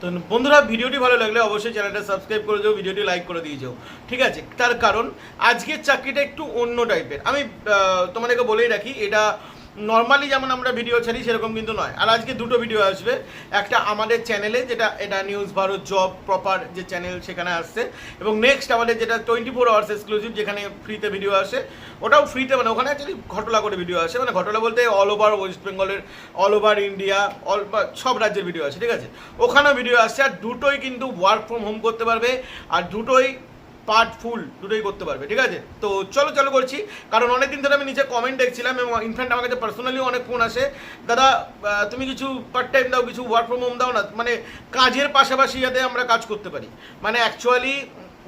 তো বন্ধুরা, ভিডিওটি ভালো লাগলে অবশ্যই চ্যানেলটা সাবস্ক্রাইব করে দিও, ভিডিওটি লাইক করে দিয়ে যাও। ঠিক আছে, তার কারণ আজকের চাকরিটা একটু অন্য টাইপের আমি তোমাদেরকে বলেই রাখি, এটা নর্মালি যেমন আমরা ভিডিও ছাড়ি, সেরকম কিন্তু নয়। আর আজকে দুটো ভিডিও আসবে। একটা আমাদের চ্যানেলে যেটা এটা নিউজ ভারত জব প্রপার যে চ্যানেল সেখানে আসছে। এবং নেক্সট আমাদের যেটা টোয়েন্টি ফোর আওয়ার্স এক্সক্লুসিভ যেখানে ফ্রিতে ভিডিও আসে, ওটাও ফ্রিতে মানে ওখানে অ্যাকচুয়ালি ঘটলা করে ভিডিও আসে। মানে ঘটলা বলতে অল ওভার ওয়েস্ট বেঙ্গলের অল ওভার ইন্ডিয়া অল সব রাজ্যের ভিডিও আছে ঠিক আছে? ওখানেও ভিডিও আসছে। আর দুটোই কিন্তু ওয়ার্ক ফ্রম হোম করতে পারবে। আর দুটোই পার্ট ফুল দুটোই করতে পারবে, ঠিক আছে? তো চলো চলো করছি। কারণ অনেকদিন ধরে আমি নিচে কমেন্ট দেখছিলাম এবং ইনফ্যাক্ট আমার কাছে পার্সোনালি অনেক ফোন আসে। দাদা তুমি কিছু পার্ট টাইম দাও, কিছু ওয়ার্ক ফ্রম হোম দাও না মানে কাজের পাশাপাশি যাতে আমরা কাজ করতে পারি। মানে অ্যাকচুয়ালি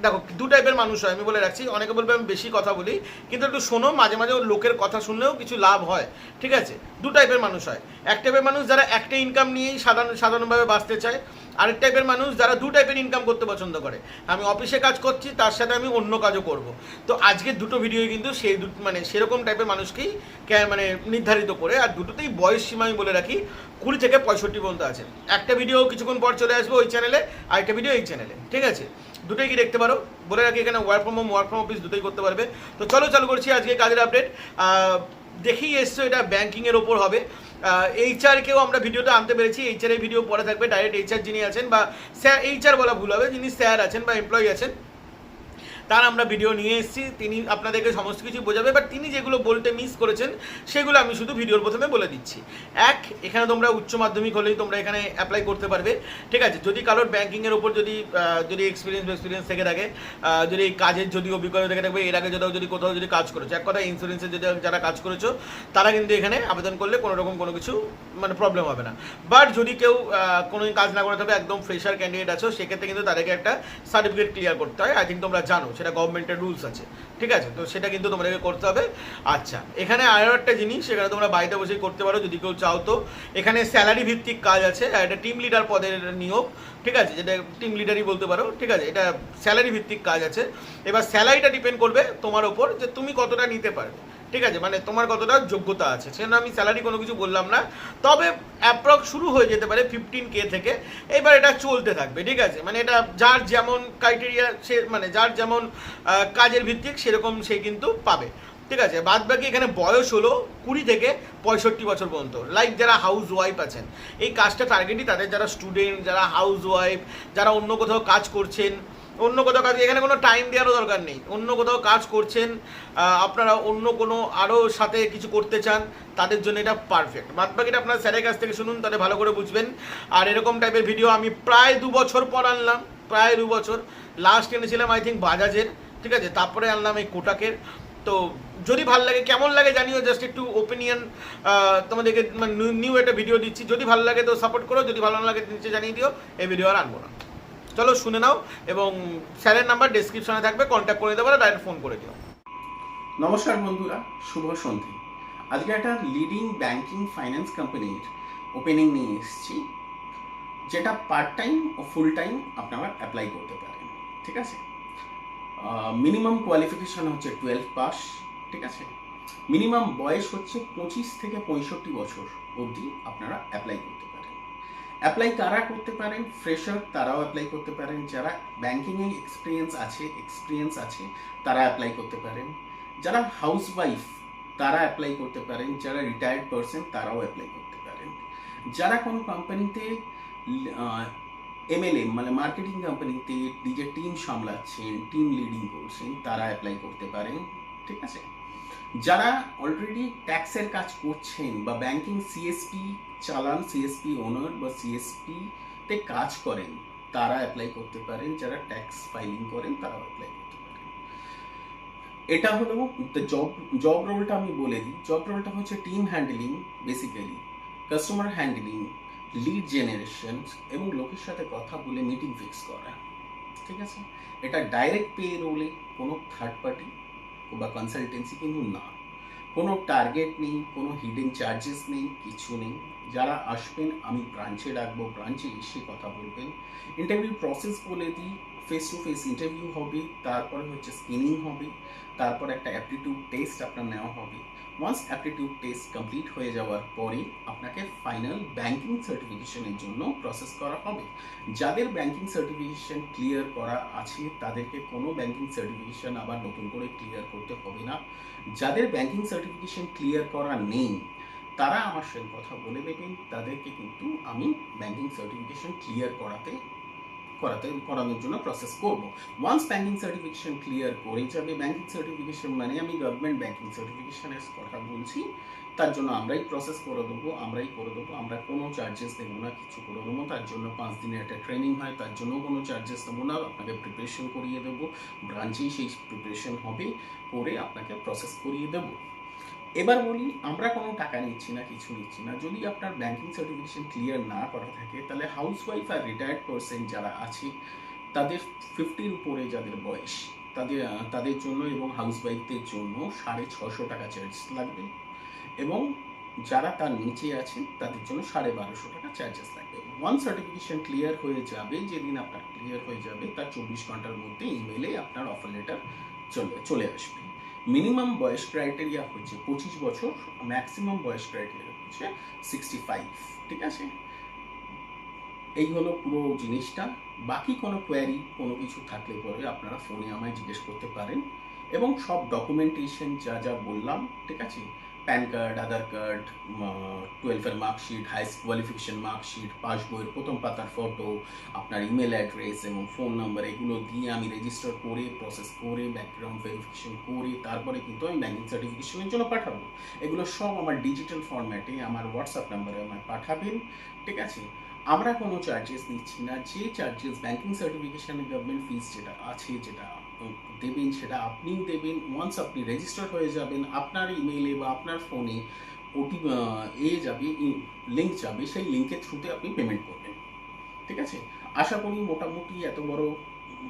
দেখো, দু টাইপের মানুষ হয়, আমি বলে রাখছি। অনেকে বলবে আমি বেশি কথা বলি, কিন্তু একটু শোনো, মাঝে মাঝে লোকের কথা শুনলেও কিছু লাভ হয়, ঠিক আছে? দু টাইপের মানুষ হয়। এক টাইপের মানুষ যারা একটা ইনকাম নিয়েই সাধারণ, সাধারণভাবে বাঁচতে চায়, আরেক টাইপের মানুষ যারা দু টাইপের ইনকাম করতে পছন্দ করে। আমি অফিসে কাজ করছি, তার সাথে আমি অন্য কাজও করব। তো আজকের দুটো ভিডিও কিন্তু সেই মানে সেরকম টাইপের মানুষকেই মানে নির্ধারিত করে, আর দুটোতেই বয়স সীমা আমি বলে রাখি, কুড়ি থেকে পঁয়ষট্টি পর্যন্ত আছে। একটা ভিডিও কিছুক্ষণ পর চলে আসবে ওই চ্যানেলে আরেকটা ভিডিও এই চ্যানেলে ঠিক আছে? দুটোই কি দেখতে পারো? বলে রাখি এখানে work from home work from office দুটোই করতে পারবে। তো চলো, চালু করছি আজকে কাজের আপডেট দেখেই এসছো এটা ব্যাঙ্কিংয়ের ওপর হবে। এইচআরকেও আমরা ভিডিওটা আনতে পেরেছি। এইচআর ভিডিও পরে থাকবে। ডাইরেক্ট এইচআর যিনি আছেন বা স্যার এইচআর বলা ভুল হবে। যিনি স্যার আছেন বা এমপ্লয়ি আছেন তার আমরা ভিডিও নিয়ে এসেছি, তিনি আপনাদেরকে সমস্ত কিছু বোঝাবে বাট তিনি যেগুলো বলতে মিস করেছেন, সেগুলো আমি শুধু ভিডিওর প্রথমে বলে দিচ্ছি। এক, এখানে তোমরা উচ্চ মাধ্যমিক হলেই তোমরা এখানে অ্যাপ্লাই করতে পারবে। ঠিক আছে, যদি কারোর ব্যাঙ্কিংয়ের ওপর যদি যদি এক্সপিরিয়েন্স এক্সপিরিয়েন্স থেকে থাকে যদি কাজের যদি অভিজ্ঞতা থেকে থাকবে এর আগে কোথাও যদি কোথাও যদি কাজ করেছ, এক কথা ইন্স্যুরেন্সে যদি যারা কাজ করেছ, তারা কিন্তু এখানে আবেদন করলে কোনো রকম কোনো কিছু মানে প্রবলেম হবে না। বাট যদি কেউ কোনো কাজ না করে থাকে একদম ফ্রেশার ক্যান্ডিডেট আছো, সেক্ষেত্রে কিন্তু তাদেরকে একটা সার্টিফিকেট ক্লিয়ার করতে হয়। আই থিঙ্ক তোমরা জানো সেটা গভর্নমেন্টের রুলস আছে। ঠিক আছে? তো সেটা কিন্তু তোমাদেরকে করতে হবে। আচ্ছা এখানে আরও একটা জিনিস সেখানে তোমরা বাড়িতে বসেই করতে পারো যদি কেউ চাও তো। এখানে স্যালারি ভিত্তিক কাজ আছে এটা টিম লিডার পদের নিয়োগ, ঠিক আছে? যেটা টিম লিডারই বলতে পারো, ঠিক আছে? এটা স্যালারি ভিত্তিক কাজ আছে। এবার স্যালারিটা ডিপেন্ড করবে তোমার ওপর যে তুমি কতটা নিতে পারবে। ঠিক আছে মানে তোমার কতটা যোগ্যতা আছে? সেজন্য আমি স্যালারি কোনো কিছু বললাম না। তবে অ্যাপ্রক্স শুরু হয়ে যেতে পারে ফিফটিন কে থেকে। এবার এটা চলতে থাকবে, ঠিক আছে? মানে এটা যার যেমন ক্রাইটেরিয়া সে মানে যার যেমন কাজের ভিত্তিক সেরকম সে কিন্তু পাবে। ঠিক আছে? বাদ বাকি এখানে বয়স হলো কুড়ি থেকে পঁয়ষট্টি বছর পর্যন্ত। লাইক যারা হাউস ওয়াইফ আছেন, এই কাজটা টার্গেটই তাদের যারা স্টুডেন্ট যারা হাউস ওয়াইফ যারা অন্য কোথাও কাজ করছেন, অন্য কোথাও কাজ, এখানে কোনো টাইম দেওয়ারও দরকার নেই। অন্য কোথাও কাজ করছেন আপনারা অন্য কোনো আরও সাথে কিছু করতে চান, তাদের জন্য এটা পারফেক্ট বাদ বাকিটা আপনার স্যারের কাছ থেকে শুনুন, তাহলে ভালো করে বুঝবেন। আর এরকম টাইপের ভিডিও আমি প্রায় দু বছর পর আনলাম, প্রায় দু বছর। লাস্ট এনেছিলাম আই থিঙ্ক বাজাজের, ঠিক আছে? তারপরে আনলাম এই কোটাকের। তো যদি ভালো লাগে, কেমন লাগে জানিও জাস্ট একটু ওপিনিয়ন তোমাদেরকে নিউ একটা ভিডিও দিচ্ছি। যদি ভালো লাগে তো সাপোর্ট করো, যদি ভালো না লাগে নিচে জানিয়ে দিও, এই ভিডিও আর আনব না। চলো শুনে নাও, এবং স্যারের নাম্বার ডেসক্রিপশনে থাকবে কন্ট্যাক্ট করে পারো ডাইরেক্ট ফোন করে দিও। নমস্কার বন্ধুরা, শুভ সন্ধে আজকে একটা লিডিং ব্যাংকিং ফাইন্যান্স কোম্পানির ওপেনিং নিয়ে এসেছি, যেটা পার্ট টাইম ও ফুল টাইম আপনারা অ্যাপ্লাই করতে পারেন, ঠিক আছে? মিনিমাম কোয়ালিফিকেশন হচ্ছে টুয়েলভ পাস ঠিক আছে? মিনিমাম বয়স হচ্ছে পঁচিশ থেকে পঁয়ষট্টি বছর অবধি আপনারা অ্যাপ্লাই করতে পারেন। অ্যাপ্লাই কারা করতে পারেন? ফ্রেশার তারাও অ্যাপ্লাই করতে পারেন। যারা ব্যাংকিংয়ে এক্সপিরিয়েন্স আছে এক্সপিরিয়েন্স আছে, তারা অ্যাপ্লাই করতে পারেন। যারা হাউস ওয়াইফ তারা অ্যাপ্লাই করতে পারেন। যারা রিটায়ার্ড পারসন তারাও অ্যাপ্লাই করতে পারেন। যারা কোনো কোম্পানিতে এমএলএম মানে মার্কেটিং কোম্পানিতে নিজের টিম সামলাচ্ছেন টিম লিডিং করছেন, তারা অ্যাপ্লাই করতে পারেন। ঠিক আছে? যারা অলরেডি ট্যাক্সের কাজ করছেন বা ব্যাংকিং সিএসপি চালান সিএসপি ওনার বা সিএসপি তে কাজ করেন, তারা অ্যাপ্লাই করতে পারেন। যারা ট্যাক্স ফাইলিং করেন, তারাও অ্যাপ্লাই করতে পারেন। এটা হলো জব জব রোলটা আমি বলে দিই। জব রোলটা হচ্ছে team handling basically customer handling lead generation এবং লোকের সাথে কথা বলে মিটিং ফিক্স করা। ঠিক আছে? এটা ডাইরেক্ট পে রোলে কোনো থার্ড পার্টি বা কনসালটেন্সি কিন্তু না। কোনো টার্গেট নেই, কোনো হিডেন চার্জেস নেই, কিছু নেই। যারা আসবেন, আমি ব্রাঞ্চে ডাকবো ব্রাঞ্চে এসে কথা বলবেন। ইন্টারভিউ প্রসেস বলে দিই ফেস টু ফেস ইন্টারভিউ হবে, তারপরে হচ্ছে স্ক্রিনিং হবে, তারপর একটা অ্যাপটিটিউড টেস্ট আপনার নেওয়া হবে। ওয়ান্স অ্যাপটিটিউড টেস্ট কমপ্লিট হয়ে যাওয়ার পরে আপনাকে ফাইনাল ব্যাংকিং সার্টিফিকেশনের জন্য প্রসেস করা হবে। যাদের ব্যাংকিং সার্টিফিকেশন ক্লিয়ার করা আছে, তাদেরকে কোনো ব্যাংকিং সার্টিফিকেশন আবার নতুন করে ক্লিয়ার করতে হবে না। যাদের ব্যাংকিং সার্টিফিকেশন ক্লিয়ার করা নেই, তারা আমার সঙ্গে কথা বলে দেবেন তাদেরকে কিন্তু আমি ব্যাংকিং সার্টিফিকেশন ক্লিয়ার করাতে করাতে, করানোর জন্য প্রসেস করব। ওয়ান্স ব্যাংকিং সার্টিফিকেশন ক্লিয়ার করে যাবে ব্যাংকিং সার্টিফিকেশন মানে আমি গভর্নমেন্ট ব্যাংকিং সার্টিফিকেশনের কথা বলছি, তার জন্য আমরাই প্রসেস করে দেবো, আমরাই করে দেবো, আমরা কোনো চার্জেস দেবো না, কিছু করে দেবো তার জন্য পাঁচ দিনের একটা ট্রেনিং হয়, তার জন্য কোনো চার্জেস দেবো না, আপনাকে প্রিপারেশন করিয়ে দেবো ব্রাঞ্চেই সেই প্রিপারেশন হবে, করে আপনাকে প্রসেস করিয়ে দেবো। এবার বলি, আমরা কোনো টাকা নিচ্ছি না, কিছু নিচ্ছি না। যদি আপনার ব্যাংকিং সার্টিফিকেশন ক্লিয়ার না করা থাকে, তাহলে হাউস ওয়াইফ আর রিটায়ার্ড পার্সন যারা আছে, তাদের ফিফটির উপরে যাদের বয়স, তাদের তাদের জন্য এবং হাউস ওয়াইফদের জন্য সাড়ে ছশো টাকা চার্জ লাগবে এবং যারা তার নিচে আছেন, তাদের জন্য সাড়ে বারোশো টাকা চার্জেস লাগবে। ওয়ান সার্টিফিকেশন ক্লিয়ার হয়ে যাবে, যেদিন আপনার ক্লিয়ার হয়ে যাবে, তার চব্বিশ ঘণ্টার মধ্যে ইমেলে আপনার অফার লেটার চলে চলে আসবে। মিনিমাম বয়স ক্রাইটেরিয়া হচ্ছে পঁচিশ বছর, ম্যাক্সিমাম বয়স ক্রাইটেরিয়া হচ্ছে সিক্সটি ফাইভ ঠিক আছে? এই হলো পুরো জিনিসটা। বাকি কোনো কোয়ারি কোনো কিছু থাকলে পরে আপনারা ফোনে আমায় জিজ্ঞেস করতে পারেন। এবং সব ডকুমেন্টেশন যা যা বললাম, ঠিক আছে? প্যান কার্ড, আধার কার্ড টুয়েলভের মার্কশিট হাই কোয়ালিফিকেশন মার্কশিট, পাসবইয়ের প্রথম পাতার ফটো আপনার ইমেল অ্যাড্রেস এবং ফোন নাম্বার এগুলো দিয়ে আমি রেজিস্টার করে প্রসেস করে ব্যাকগ্রাউন্ড ভেরিফিকেশন করে, তারপরে কিন্তু আমি ব্যাঙ্কিং সার্টিফিকেশনের জন্য পাঠাবো। এগুলো সব আমার ডিজিটাল ফর্ম্যাটে আমার হোয়াটসঅ্যাপ নাম্বারে আমায় পাঠাবেন, ঠিক আছে? আমরা কোনো চার্জেস নিচ্ছি না। যে চার্জেস ব্যাংকিং সার্টিফিকেশনের গভর্নমেন্ট ফিস যেটা আছে, যেটা দেবেন, সেটা আপনিই দেবেন। ওয়ান্স আপনি রেজিস্টার হয়ে যাবেন, আপনার ইমেইলে বা আপনার ফোনে ওটি এ যাবে লিঙ্ক যাবে, সেই লিঙ্কের থ্রুতে আপনি পেমেন্ট করবেন। ঠিক আছে? আশা করি মোটামুটি এত বড়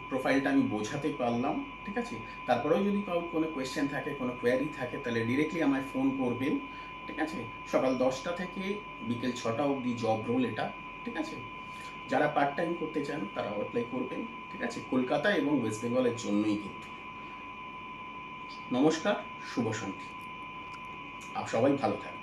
প্রোফাইলটা আমি বোঝাতে পারলাম। ঠিক আছে? তারপরেও যদি কারোর কোনো কোয়েশ্চেন থাকে, কোনো কোয়ারি থাকে, তাহলে ডিরেক্টলি আমায় ফোন করবেন। ঠিক আছে? সকাল দশটা থেকে বিকেল ছটা অবধি জব রোল এটা। ঠিক আছে? যারা পার্ট টাইম করতে চান, তারা অ্যাপ্লাই করবেন, ঠিক আছে? কলকাতা এবং ওয়েস্ট বেঙ্গলের জন্যই কিন্তু। নমস্কার, শুভ সন্ধ্যা। আর সবাই ভালো থাকবেন।